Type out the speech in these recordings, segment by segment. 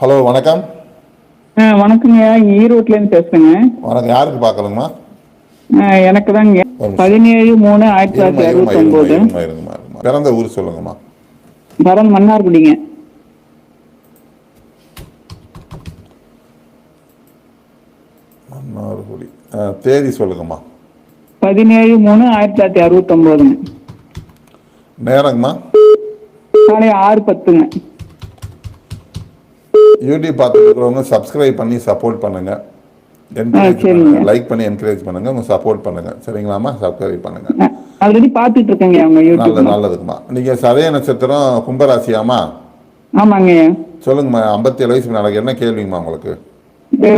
Hello வணக்கம். வணக்கங்க ஈரோட்லேருந்து பேசுகிறேங்க வணக்கம். யாருக்கு பார்க்கணுங்கம்மா எனக்கு தாங்க. பதினேழு மூணு ஆயிரத்தி தொள்ளாயிரத்தி இருமா இருமா பிறந்த ஊர் சொல்லுங்கம்மா. பரன் மன்னார்குடிங்க. மன்னார்குடி. தேதி சொல்லுங்கம்மா. பதினேழு மூணு ஆயிரத்தி தொள்ளாயிரத்தி அறுபத்தொம்போதுங்க. நேரங்கம்மா. காலை ஆறு பத்துங்க. யூடியூப் பார்த்துட்டு இருக்கிறவங்க சப்ஸ்கிரைப் பண்ணி சப்போர்ட் பண்ணுங்க. என்கரேஜ். பண்ணுங்க. லைக் பண்ணி என்கரேஜ் பண்ணுங்க. உங்க சப்போர்ட் பண்ணுங்க. சரிங்களாம்மா? சப்ஸ்கிரைப் பண்ணுங்க. ஆல்ரெடி பார்த்துட்டு இருக்கேங்க அவங்க நல்லது யூடியூப் நல்லதுங்கம்மா. நீங்க சதய நட்சத்திரம் கும்பராசியாமா ஆமாங்க. சொல்லுங்கம்மா ஐம்பத்தி ஏழு வயசு நாளைக்கு என்ன கேள்விங்கம்மா உங்களுக்கு?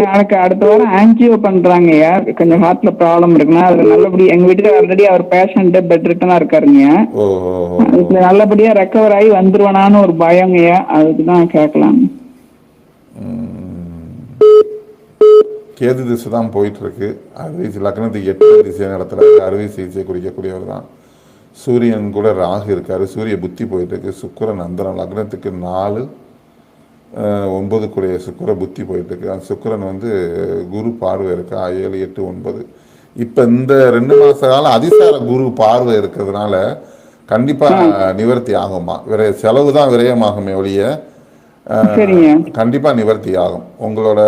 எனக்கு அடுத்த வாரம் ஆன்ஜியோ பண்றாங்கய்யா கொஞ்சம் ஹார்ட்ல ப்ராப்ளம் இருக்குன்னா அது நல்லபடி எங்க வீட்டுக்கு ஆல்ரெடி அவர் பேஷண்ட் பெட் ரிட்டனா இருக்காருங்க நல்லபடியா ரெக்கவர் ஆகி வந்துருவானான்னு ஒரு பயங்கய்யா அதுக்கு தான் கேட்கலாம் கேது திசை தான் போயிட்டு இருக்கு அறுவை லக்னத்துக்கு எட்டு திசை இடத்துல அறுவை சிகிச்சை குறிக்கக்கூடியவர் தான். சூரியன் கூட ராகு இருக்காரு. சூரிய புத்தி போயிட்டு இருக்கு சுக்கிரன் அந்தரம் லக்னத்துக்கு நாலு அஹ், ஒன்பதுக்குடைய சுக்கிர புத்தி போயிட்டு இருக்கு அந்த சுக்கிரன் வந்து குரு பார்வை இருக்கா? ஏழு எட்டு ஒன்பது. இப்போ இந்த ரெண்டு மாச காலம் அதிசார குரு பார்வை இருக்கிறதுனால கண்டிப்பா நிவர்த்தி ஆகுமா? விரை செலவு தான் விரயமாகுமே ஒழிய கண்டிப்பா நிவர்த்தி ஆகும் உங்களோட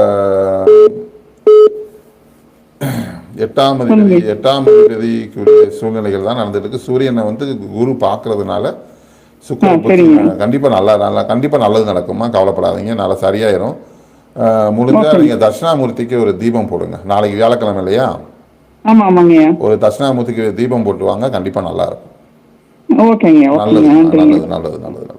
எட்டாம் அதிபதி எட்டாம் அதிபதிக்குரிய சூழ்நிலைகள் தான் நடந்துட்டு இருக்கு. சூரியனை வந்து குரு பார்க்கறதுனால சரிங்க. அஹ், கண்டிப்பா நல்லா நல்லா கண்டிப்பா நல்லது நடக்குமா கவலைப்படாதீங்க. நல்லா சரியாயிரும். அஹ், முடிஞ்சா நீங்க தட்சிணாமூர்த்திக்கு ஒரு தீபம் போடுங்க. நாளைக்கு வியாழக்கிழமை இல்லையா? ஒரு தட்சிணாமூர்த்திக்கு தீபம் போட்டு வாங்க கண்டிப்பா நல்லா இருக்கும். நல்லது நல்லது நல்லது நல்லது.